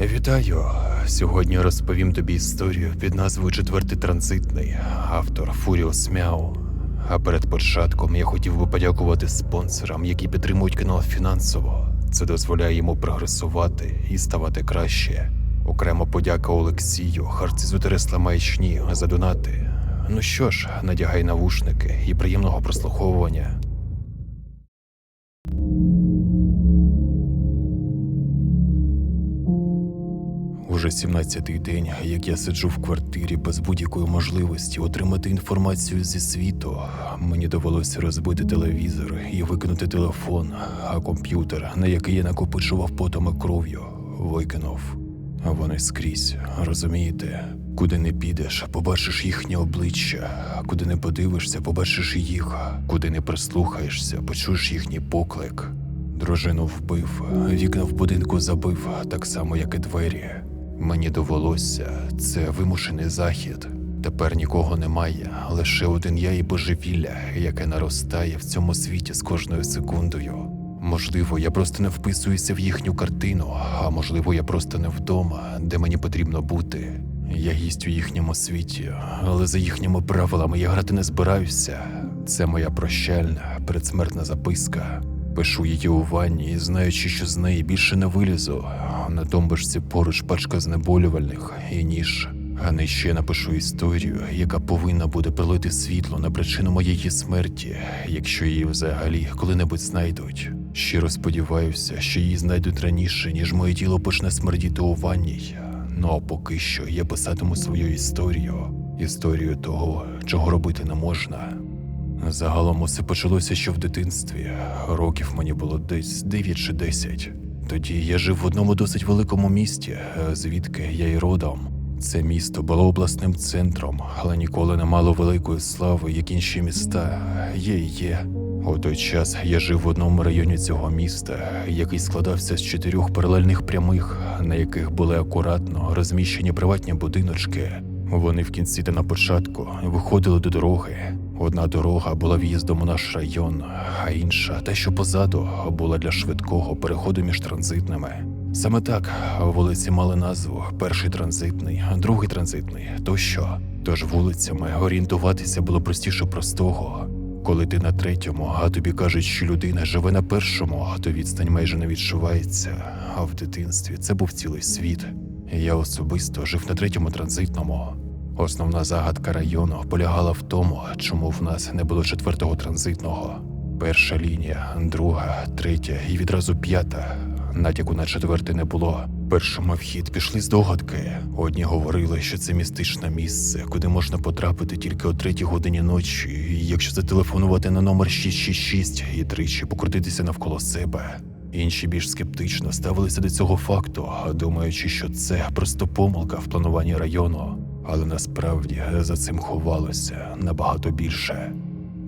Вітаю! Сьогодні розповім тобі історію під назвою Четвертий транзитний, автор Фуріус Мяу. А перед початком я хотів би подякувати спонсорам, які підтримують канал фінансово. Це дозволяє йому прогресувати і ставати краще. Окремо подяка Олексію, Харцизу Тересла Маячні за донати. Ну що ж, надягай навушники і приємного прослуховування. Уже 17-й день, як я сиджу в квартирі без будь-якої можливості отримати інформацію зі світу. Мені довелося розбити телевізор і викинути телефон, а комп'ютер, на який я накопичував потом і кров'ю, викинув. Вони скрізь, розумієте? Куди не підеш, побачиш їхнє обличчя, куди не подивишся, побачиш їх, куди не прислухаєшся, почуєш їхній поклик. Дружину вбив, вікна в будинку забив, так само, як і двері. Мені довелося, це вимушений захід. Тепер нікого немає, лише один я і божевілля, яке наростає в цьому світі з кожною секундою. Можливо, я просто не вписуюся в їхню картину, а можливо, я просто не вдома, де мені потрібно бути. Я гість у їхньому світі, але за їхніми правилами я грати не збираюся. Це моя прощальна предсмертна записка. Пишу її у ванні знаючи, що з неї більше не вилізу. На тумбочці поруч пачка знеболювальних і ніж. А нижче я напишу історію, яка повинна буде пролити світло на причину моєї смерті, якщо її взагалі коли-небудь знайдуть. Щиро сподіваюся, що її знайдуть раніше, ніж моє тіло почне смердіти у ванній. Ну а поки що я писатиму свою історію, історію того, чого робити не можна. Загалом усе почалося ще в дитинстві. Років мені було десь 9 чи 10. Тоді я жив в одному досить великому місті, звідки я й родом. Це місто було обласним центром, але ніколи не мало великої слави, як інші міста. Є і є. У той час я жив в одному районі цього міста, який складався з чотирьох паралельних прямих, на яких були акуратно розміщені приватні будиночки. Вони в кінці та на початку виходили до дороги. Одна дорога була в'їздом у наш район, а інша, те, що позаду, була для швидкого переходу між транзитними. Саме так вулиці мали назву: перший транзитний, другий транзитний тощо. Тож вулицями орієнтуватися було простіше простого. Коли ти на третьому, а тобі кажуть, що людина живе на першому, то відстань майже не відчувається. А в дитинстві це був цілий світ. Я особисто жив на третьому транзитному. Основна загадка району полягала в тому, чому в нас не було четвертого транзитного. Перша лінія, друга, третя і відразу п'ята. Натяку на четверте не було. Першому вхід пішли здогадки. Одні говорили, що це містичне місце, куди можна потрапити тільки о третій годині ночі, якщо зателефонувати на номер 666 і тричі покрутитися навколо себе. Інші більш скептично ставилися до цього факту, думаючи, що це просто помилка в плануванні району. Але насправді за цим ховалося набагато більше.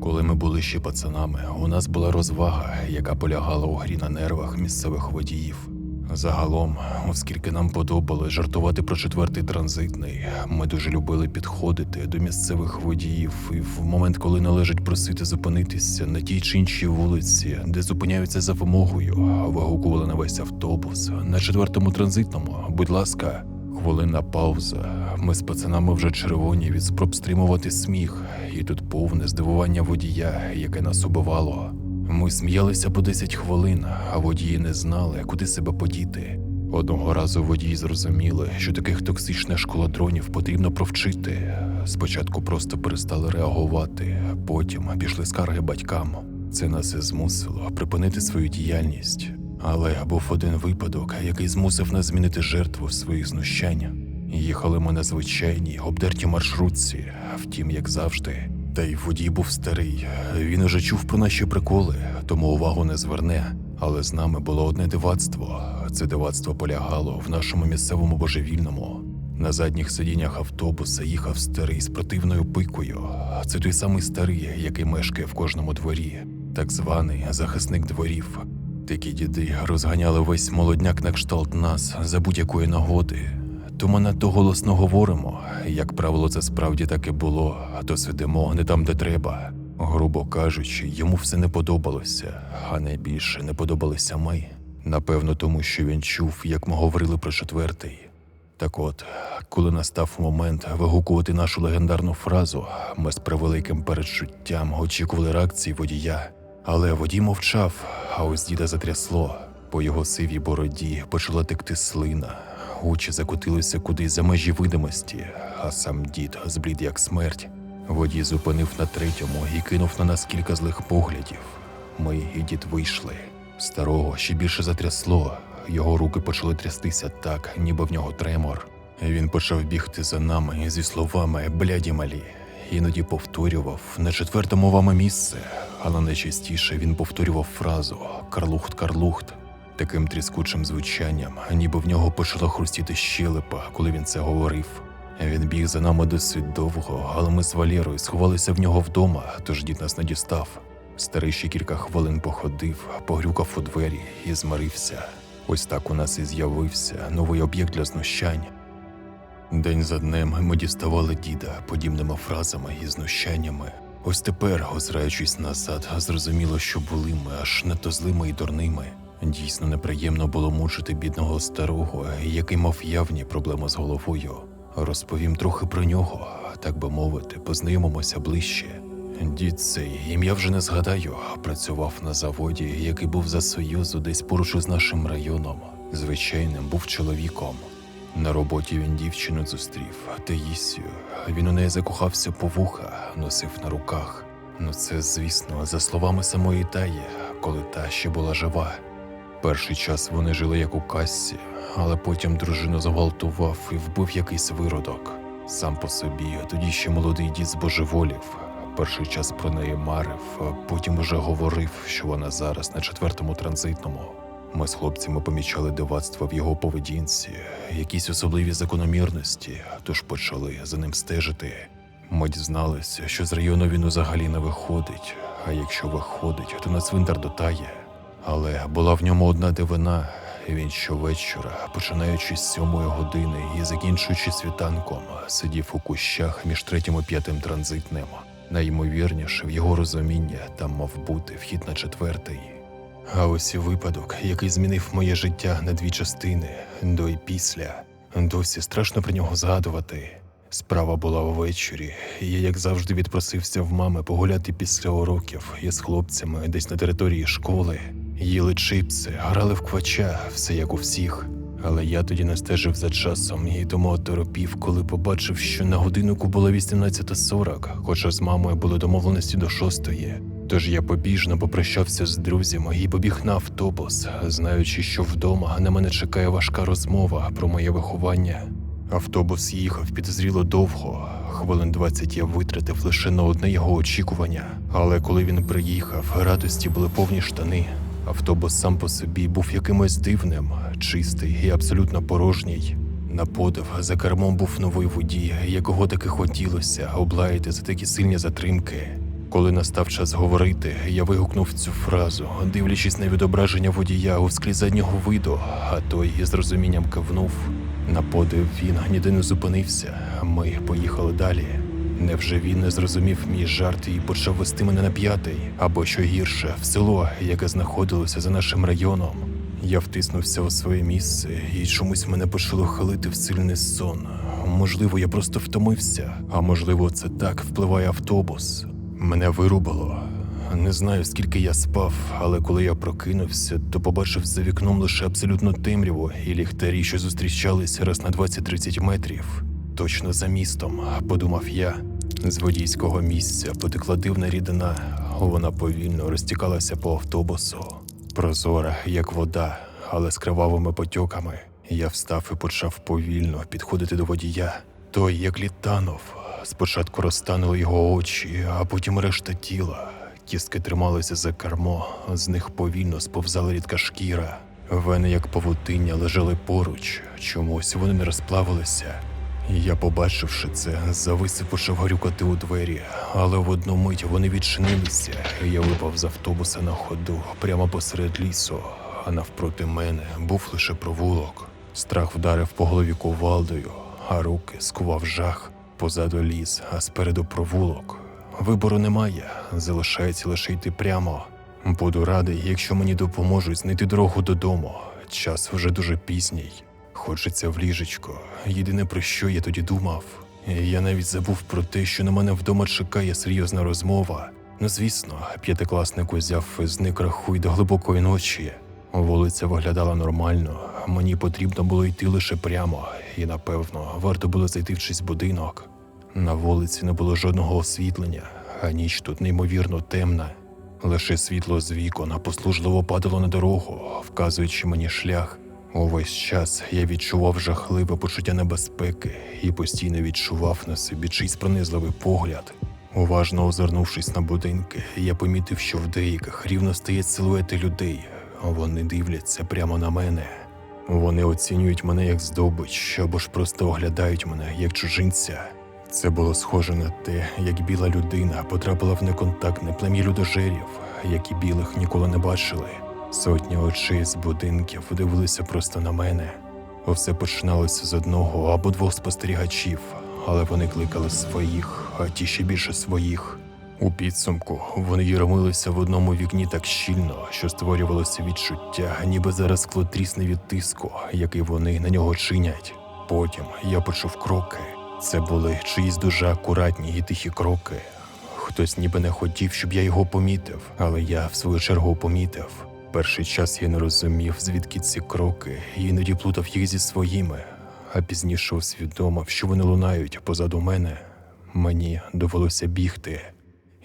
Коли ми були ще пацанами, у нас була розвага, яка полягала у грі на нервах місцевих водіїв. Загалом, оскільки нам подобалось жартувати про четвертий транзитний, ми дуже любили підходити до місцевих водіїв, і в момент, коли належить просити зупинитися на тій чи іншій вулиці, де зупиняються за вимогою, вигукували на весь автобус на четвертому транзитному. Будь ласка, хвилинна пауза. Ми з пацанами вже червоні від спроб стримувати сміх, і тут повне здивування водія, яке нас убивало. Ми сміялися по 10 хвилин, а водії не знали, куди себе подіти. Одного разу водії зрозуміли, що таких токсичних школодронів потрібно провчити. Спочатку просто перестали реагувати, потім пішли скарги батькам. Це нас і змусило припинити свою діяльність. Але був один випадок, який змусив нас змінити жертву своїх знущань. Їхали ми на звичайній обдертій маршрутці, втім, як завжди. Та й водій був старий. Він уже чув про наші приколи, тому увагу не зверне. Але з нами було одне дивацтво. Це дивацтво полягало в нашому місцевому божевільному. На задніх сидіннях автобуса їхав старий з противною пикою. Це той самий старий, який мешкає в кожному дворі, так званий захисник дворів. Такі діди розганяли весь молодняк на кшталт нас за будь-якої нагоди. То ми надто голосно говоримо. Як правило, це справді так і було, а то сидимо не там, де треба. Грубо кажучи, йому все не подобалося, а найбільше не подобалися ми. Напевно, тому що він чув, як ми говорили про четвертий. Так от, коли настав момент вигукувати нашу легендарну фразу, ми з превеликим передчуттям очікували реакції водія. Але водій мовчав, а ось діда затрясло. По його сивій бороді почала текти слина, очі закотилися кудись за межі видимості, а сам дід зблід як смерть. Водій зупинив на третьому і кинув на нас кілька злих поглядів. Ми і дід вийшли. Старого ще більше затрясло. Його руки почали трястися так, ніби в нього тремор. Він почав бігти за нами зі словами бляді малі. Іноді повторював на четвертому вами місце, але найчастіше він повторював фразу Карлухт, Карлухт таким тріскучим звучанням, ніби в нього почала хрустіти щелепа, коли він це говорив. Він біг за нами досить довго, але ми з Валєрою сховалися в нього вдома, тож дід нас не дістав. Старий ще кілька хвилин походив, погрюкав у двері і змирився. Ось так у нас і з'явився новий об'єкт для знущань. День за днем ми діставали діда подібними фразами і знущаннями. Ось тепер, озираючись назад, зрозуміло, що були ми аж надто злими і дурними. Дійсно неприємно було мучити бідного старого, який мав явні проблеми з головою. Розповім трохи про нього, так би мовити, познайомимося ближче. Дід цей, ім'я вже не згадаю, працював на заводі, який був за союзу десь поруч із нашим районом. Звичайним був чоловіком. На роботі він дівчину зустрів, Таїсію. Він у неї закохався по вуха, носив на руках. Ну це, звісно, за словами самої Таї, коли та ще була жива. Перший час вони жили як у кассі, але потім дружину зґвалтував і вбив якийсь виродок. Сам по собі, тоді ще молодий дід збожеволів. Перший час про неї марив, а потім уже говорив, що вона зараз на четвертому транзитному. Ми з хлопцями помічали дивацтва в його поведінці, якісь особливі закономірності, тож почали за ним стежити. Ми дізналися, що з району він взагалі не виходить, а якщо виходить, то на цвинтар до Тає. Але була в ньому одна дивина. Він щовечора, починаючи з сьомої години і закінчуючи світанком, сидів у кущах між третім і п'ятим транзитним. Найімовірніше, в його розуміння там мав бути вхід на четвертий. А ось і випадок, який змінив моє життя на дві частини до і після. Досі страшно про нього згадувати. Справа була ввечері, я, як завжди, відпросився в мами погуляти після уроків із хлопцями десь на території школи. Їли чипси, грали в квача, все як у всіх. Але я тоді не стежив за часом і тому оторопів, коли побачив, що на годиннику було 18.40, хоча з мамою були домовленості до шостої. Тож я побіжно попрощався з друзями і побіг на автобус, знаючи, що вдома на мене чекає важка розмова про моє виховання. Автобус їхав підозріло довго. Хвилин 20 я витратив лише на одне його очікування. Але коли він приїхав, радості були повні штани. Автобус сам по собі був якимось дивним, чистий і абсолютно порожній. На подив за кермом був новий водій, якого таки хотілося облаяти за такі сильні затримки. Коли настав час говорити, я вигукнув цю фразу, дивлячись на відображення водія у склі заднього виду, а той із розумінням кивнув. На подив він ніде не зупинився. Ми поїхали далі. Невже він не зрозумів мій жарт і почав вести мене на п'ятий, або що гірше, в село, яке знаходилося за нашим районом. Я втиснувся у своє місце, і чомусь мене почало хилити в сильний сон. Можливо, я просто втомився, а можливо, це так впливає автобус. Мене вирубало. Не знаю, скільки я спав, але коли я прокинувся, то побачив за вікном лише абсолютно темряву і ліхтарі, що зустрічалися раз на 20-30 метрів. Точно за містом, подумав я. З водійського місця потекла дивна рідина, вона повільно розтікалася по автобусу. Прозора, як вода, але з кривавими потьоками. Я встав і почав повільно підходити до водія. Той, як літанув, спочатку розтанули його очі, а потім решта тіла. Кістки трималися за кермо, з них повільно сповзала рідка шкіра. Вени, як павутиння, лежали поруч, чомусь вони не розплавилися. Я, побачивши це, завис почав горюкати у двері, але в одну мить вони відчинилися. Я випав з автобуса на ходу прямо посеред лісу, а навпроти мене був лише провулок. Страх вдарив по голові кувалдою, а руки скував жах. Позаду ліс, а спереду провулок. Вибору немає, залишається лише йти прямо. Буду радий, якщо мені допоможуть знайти дорогу додому. Час вже дуже пізній. Хочеться в ліжечко. Єдине про що я тоді думав. Я навіть забув про те, що на мене вдома чекає серйозна розмова. Ну, звісно, п'ятикласник узяв зник рахуй до глибокої ночі. Вулиця виглядала нормально. Мені потрібно було йти лише прямо, і напевно варто було зайти в чийсь будинок. На вулиці не було жодного освітлення, а ніч тут неймовірно темна. Лише світло з вікон послужливо падало на дорогу, вказуючи мені шлях. Увесь час я відчував жахливе почуття небезпеки і постійно відчував на собі чийсь пронизливий погляд. Уважно озирнувшись на будинки, я помітив, що в деяких рівно стоять силуети людей. Вони дивляться прямо на мене. Вони оцінюють мене як здобич або ж просто оглядають мене як чужинця. Це було схоже на те, як біла людина потрапила в неконтактне плем'я людожерів, які білих ніколи не бачили. Сотні очей з будинків дивилися просто на мене. Усе починалося з одного або двох спостерігачів, але вони кликали своїх, а ті ще більше своїх. У підсумку вони юрмилися в одному вікні так щільно, що створювалося відчуття, ніби зараз скло трісне від тиску, який вони на нього чинять. Потім я почув кроки. Це були чиїсь дуже акуратні і тихі кроки. Хтось ніби не хотів, щоб я його помітив, але я в свою чергу помітив. Перший час я не розумів, звідки ці кроки, іноді плутав їх зі своїми, а пізніше усвідомив, що вони лунають позаду мене. Мені довелося бігти.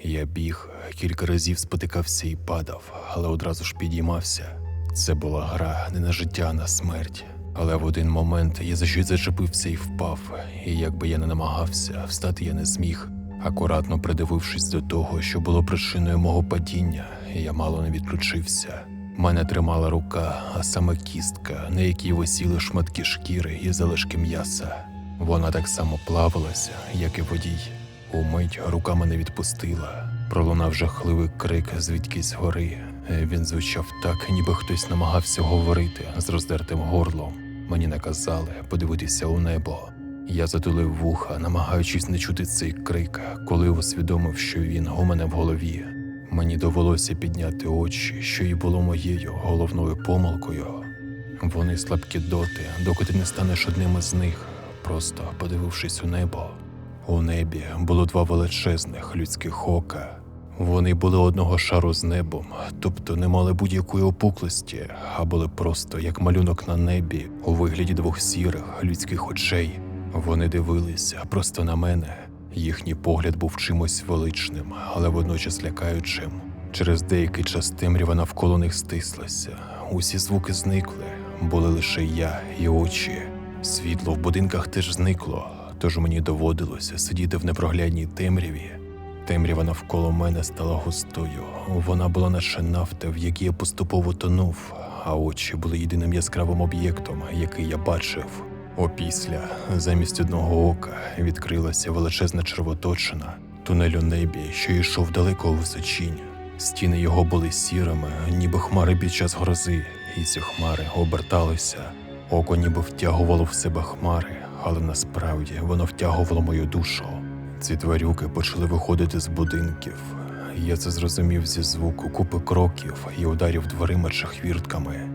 Я біг, кілька разів спотикався і падав, але одразу ж підіймався. Це була гра не на життя, а на смерть. Але в один момент я за щось зачепився і впав, і якби я не намагався, встати я не зміг. Акуратно придивившись до того, що було причиною мого падіння, я мало не відключився. Мене тримала рука, а саме кістка, на якій висіли шматки шкіри і залишки м'яса. Вона так само плавалася, як і водій. Умить рука мене відпустила. Пролунав жахливий крик звідкись гори. Він звучав так, ніби хтось намагався говорити з роздертим горлом. Мені наказали подивитися у небо. Я затулив вуха, намагаючись не чути цей крик, коли усвідомив, що він у мене в голові. Мені довелося підняти очі, що і було моєю головною помилкою. Вони слабкі доти, доки ти не станеш одним із них, просто подивившись у небо. У небі було два величезних людських ока. Вони були одного шару з небом, тобто не мали будь-якої опуклості, а були просто як малюнок на небі у вигляді двох сірих людських очей. Вони дивилися просто на мене. Їхній погляд був чимось величним, але водночас лякаючим. Через деякий час темрява навколо них стислася. Усі звуки зникли, були лише я і очі. Світло в будинках теж зникло, тож мені доводилося сидіти в непроглядній темряві. Темрява навколо мене стала густою. Вона була наче нафта, в якій я поступово тонув, а очі були єдиним яскравим об'єктом, який я бачив. Опісля, замість одного ока, відкрилася величезна червоточина, тунель у небі, що йшов далеко у височінь. Стіни його були сірими, ніби хмари під час грози, і ці хмари оберталися. Око ніби втягувало в себе хмари, але насправді воно втягувало мою душу. Ці тварюки почали виходити з будинків. Я це зрозумів зі звуку купи кроків і ударів дверима чи хвіртками.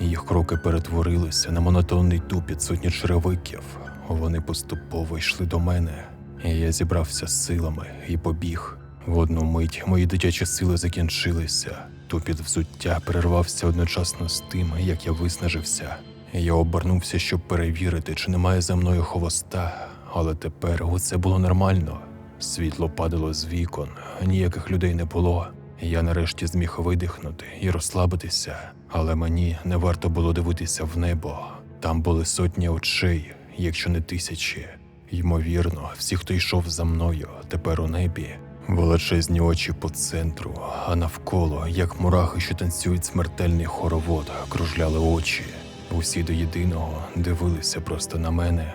Їх кроки перетворилися на монотонний тупіт сотні черевиків. Вони поступово йшли до мене. Я зібрався з силами і побіг. В одну мить мої дитячі сили закінчилися. Тупіт взуття перервався одночасно з тим, як я виснажився. Я обернувся, щоб перевірити, чи немає за мною хвоста, але тепер усе було нормально. Світло падало з вікон, ніяких людей не було. Я нарешті зміг видихнути і розслабитися, але мені не варто було дивитися в небо. Там були сотні очей, якщо не тисячі. Ймовірно, всі, хто йшов за мною, тепер у небі. Величезні очі по центру, а навколо, як мурахи, що танцюють смертельний хоровод, кружляли очі. Усі до єдиного дивилися просто на мене.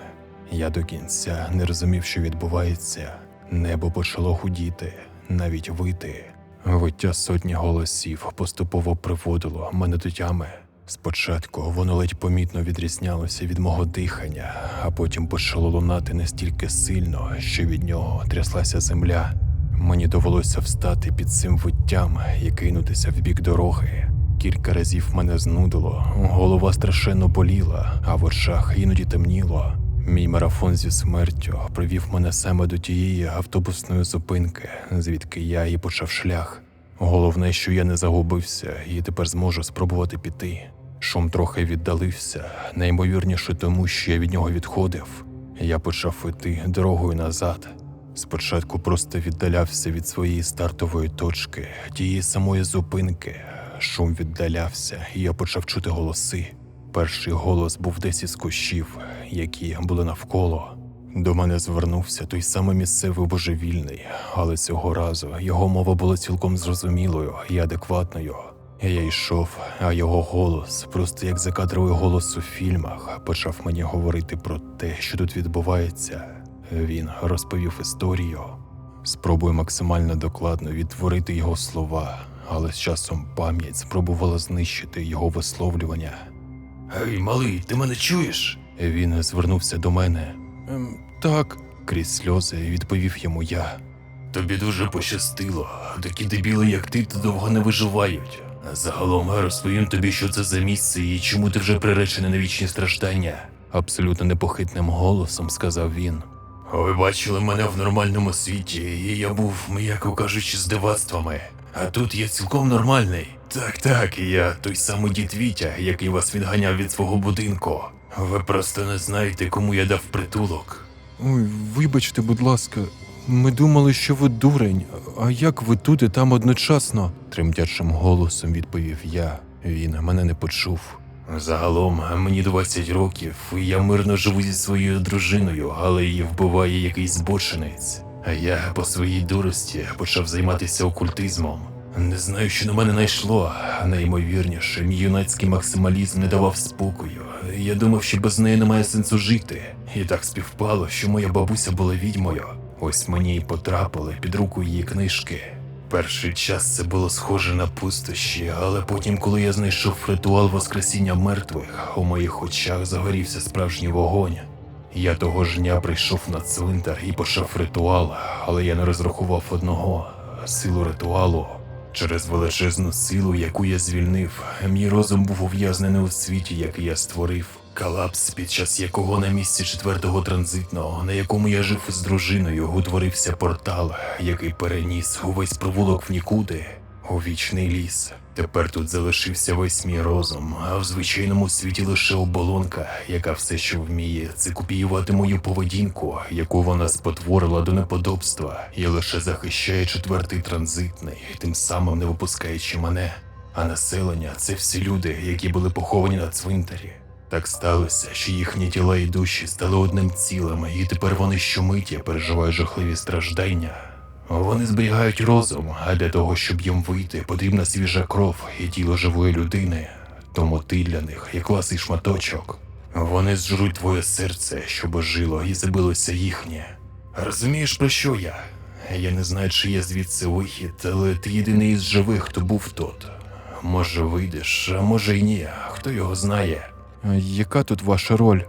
Я до кінця не розумів, що відбувається. Небо почало гудіти, навіть вити. Виття сотні голосів поступово приводило мене до тями. Спочатку воно ледь помітно відрізнялося від мого дихання, а потім почало лунати настільки сильно, що від нього тряслася земля. Мені довелося встати під цим виттям і кинутися в бік дороги. Кілька разів мене знудило, голова страшенно боліла, а в очах іноді темніло. Мій марафон зі смертю привів мене саме до тієї автобусної зупинки, звідки я і почав шлях. Головне, що я не загубився і тепер зможу спробувати піти. Шум трохи віддалився, неймовірніше тому, що я від нього відходив. Я почав іти дорогою назад. Спочатку просто віддалявся від своєї стартової точки, тієї самої зупинки. Шум віддалявся, і я почав чути голоси. Перший голос був десь із кущів, які були навколо. До мене звернувся той самий місцевий божевільний, але цього разу його мова була цілком зрозумілою і адекватною. Я йшов, а його голос, просто як закадровий голос у фільмах, почав мені говорити про те, що тут відбувається. Він розповів історію. Спробую максимально докладно відтворити його слова, але з часом пам'ять спробувала знищити його висловлювання. Гей, малий, ти мене чуєш? Він звернувся до мене. Ем, так, крізь сльози відповів йому я. Тобі дуже пощастило. Такі дебіли, як ти, то довго не виживають. Загалом розповім тобі, що це за місце і чому ти вже приречений на вічні страждання. Абсолютно непохитним голосом сказав він. Ви бачили мене в нормальному світі, і я був, м'яко кажучи, з дивацтвами. А тут я цілком нормальний. Так, так, я той самий дід Вітя, який вас відганяв від свого будинку. Ви просто не знаєте, кому я дав притулок. Ой, вибачте, будь ласка, ми думали, що ви дурень. А як ви тут і там одночасно? тремтячим голосом відповів я. Він мене не почув. Загалом мені 20 років, і я мирно живу зі своєю дружиною, але її вбиває якийсь збочинець. А я по своїй дурості почав займатися окультизмом. Не знаю, що на мене найшло. Неймовірніше, мій юнацький максималізм не давав спокою. Я думав, що без неї немає сенсу жити. І так співпало, що моя бабуся була відьмою. Ось мені й потрапили під руку її книжки. Перший час це було схоже на пустощі, але потім, коли я знайшов ритуал Воскресіння мертвих, у моїх очах загорівся справжній вогонь. Я того ж дня прийшов на цвинтар і почав ритуал, але я не розрахував одного силу ритуалу. Через величезну силу, яку я звільнив, мій розум був ув'язнений у світі, який я створив. Колапс, під час якого на місці четвертого транзитного, на якому я жив із дружиною, утворився портал, який переніс увесь провулок в нікуди, у вічний ліс. Тепер тут залишився весь мій розум, а в звичайному світі лише оболонка, яка все, що вміє, це копіювати мою поведінку, яку вона спотворила до неподобства, і лише захищає четвертий транзитний, тим самим не випускаючи мене. А населення це всі люди, які були поховані на цвинтарі. Так сталося, що їхні тіла і душі стали одним цілим, і тепер вони щомиті переживають жахливі страждання. Вони зберігають розум, а для того, щоб їм вийти, потрібна свіжа кров і тіло живої людини. Тому ти для них як ласий шматочок. Вони зжруть твоє серце, щоб жило і забилося їхнє. Розумієш, про що я? Я не знаю, чи є звідси вихід, але ти єдиний із живих, хто був тут. Може, вийдеш, а може й ні, хто його знає. Яка тут ваша роль?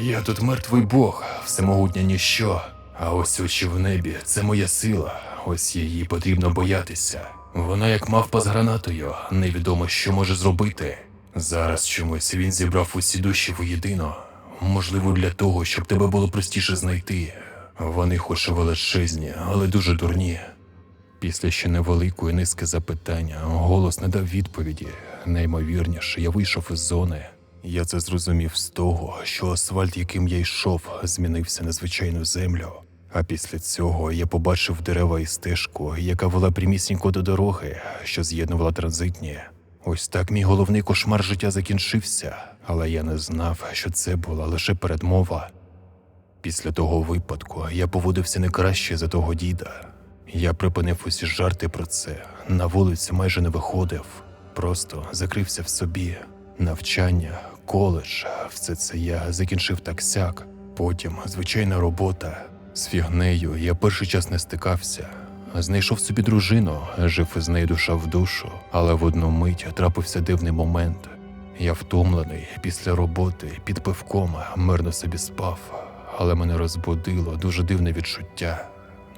Я тут мертвий Бог, всемогутнє ніщо. А ось очі в небі це моя сила. Ось її потрібно боятися. Вона як мавпа з гранатою, невідомо, що може зробити. Зараз чомусь він зібрав усі душі воєдино. Можливо, для того, щоб тебе було простіше знайти. Вони хоч величезні, але дуже дурні. Після ще невеликої низки запитання голос не дав відповіді. Неймовірніше, я вийшов із зони. Я це зрозумів з того, що асфальт, яким я йшов, змінився на звичайну землю. А після цього я побачив дерева і стежку, яка вела прямісінько до дороги, що з'єднувала транзитні. Ось так мій головний кошмар життя закінчився, але я не знав, що це була лише передмова. Після того випадку я поводився не краще за того діда. Я припинив усі жарти про це, на вулицю майже не виходив, просто закрився в собі. Навчання, коледж, все це я закінчив так сяк. Потім звичайна робота. З фігнею я перший час не стикався. Знайшов собі дружину, жив із нею душа в душу, але в одну мить трапився дивний момент. Я втомлений після роботи під пивком мирно собі спав, але мене розбудило дуже дивне відчуття.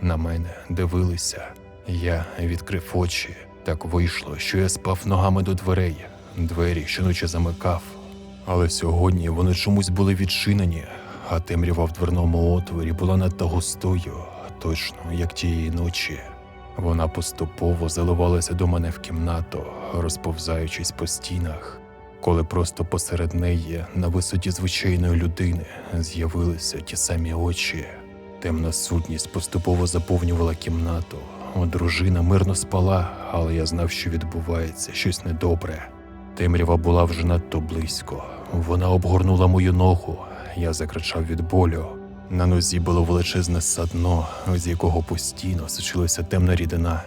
на мене дивилися. Я відкрив очі. Так вийшло, що я спав ногами до дверей. Двері щоночі замикав. Але сьогодні вони чомусь були відчинені, а темрява в дверному отворі була надто густою, точно як тієї ночі. Вона поступово заливалася до мене в кімнату, розповзаючись по стінах, коли просто посеред неї, на висоті звичайної людини, з'явилися ті самі очі. Темна сутність поступово заповнювала кімнату. Дружина мирно спала, але я знав, що відбувається щось недобре. Темрява була вже надто близько. Вона обгорнула мою ногу. Я закричав від болю. На нозі було величезне садно, з якого постійно сочилася темна рідина.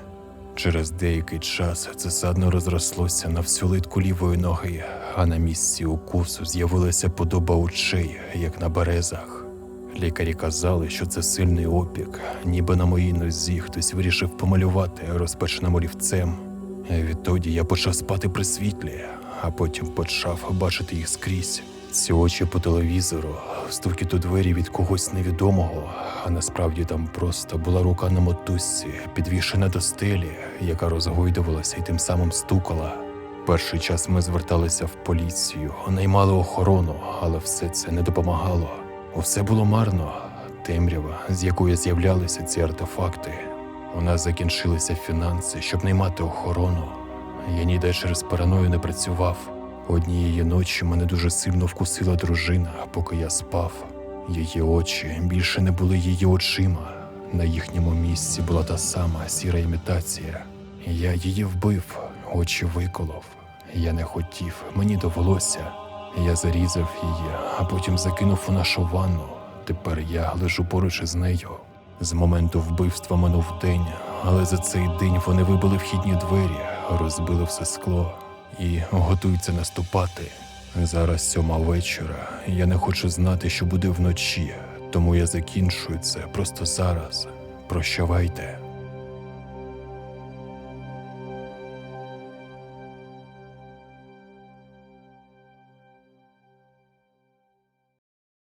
Через деякий час це садно розрослося на всю литку лівої ноги, а на місці укусу з'явилася подоба очей, як на березах. Лікарі казали, що це сильний опік, ніби на моїй нозі хтось вирішив помалювати розпеченим олівцем. Відтоді я почав спати при світлі, а потім почав бачити їх скрізь. Ці очі по телевізору, стукіт у двері від когось невідомого, а насправді там просто була рука на мотузці, підвішена до стелі, яка розгойдувалася і тим самим стукала. Перший час ми зверталися в поліцію, наймали охорону, але все це не допомагало. Усе було марно. Темрява, з якої з'являлися ці артефакти. У нас закінчилися фінанси, щоб наймати охорону. Я ніде через параною не працював. Однієї ночі мене дуже сильно вкусила дружина, поки я спав. Її очі більше не були її очима. На їхньому місці була та сама сіра імітація. Я її вбив, очі виколов. Я не хотів, мені довелося. Я зарізав її, а потім закинув у нашу ванну. Тепер я лежу поруч із нею. З моменту вбивства минув день, але за цей день вони вибили вхідні двері, розбили все скло і готуються наступати. Зараз сьома вечора. Я не хочу знати, що буде вночі, тому я закінчую це просто зараз. Прощавайте.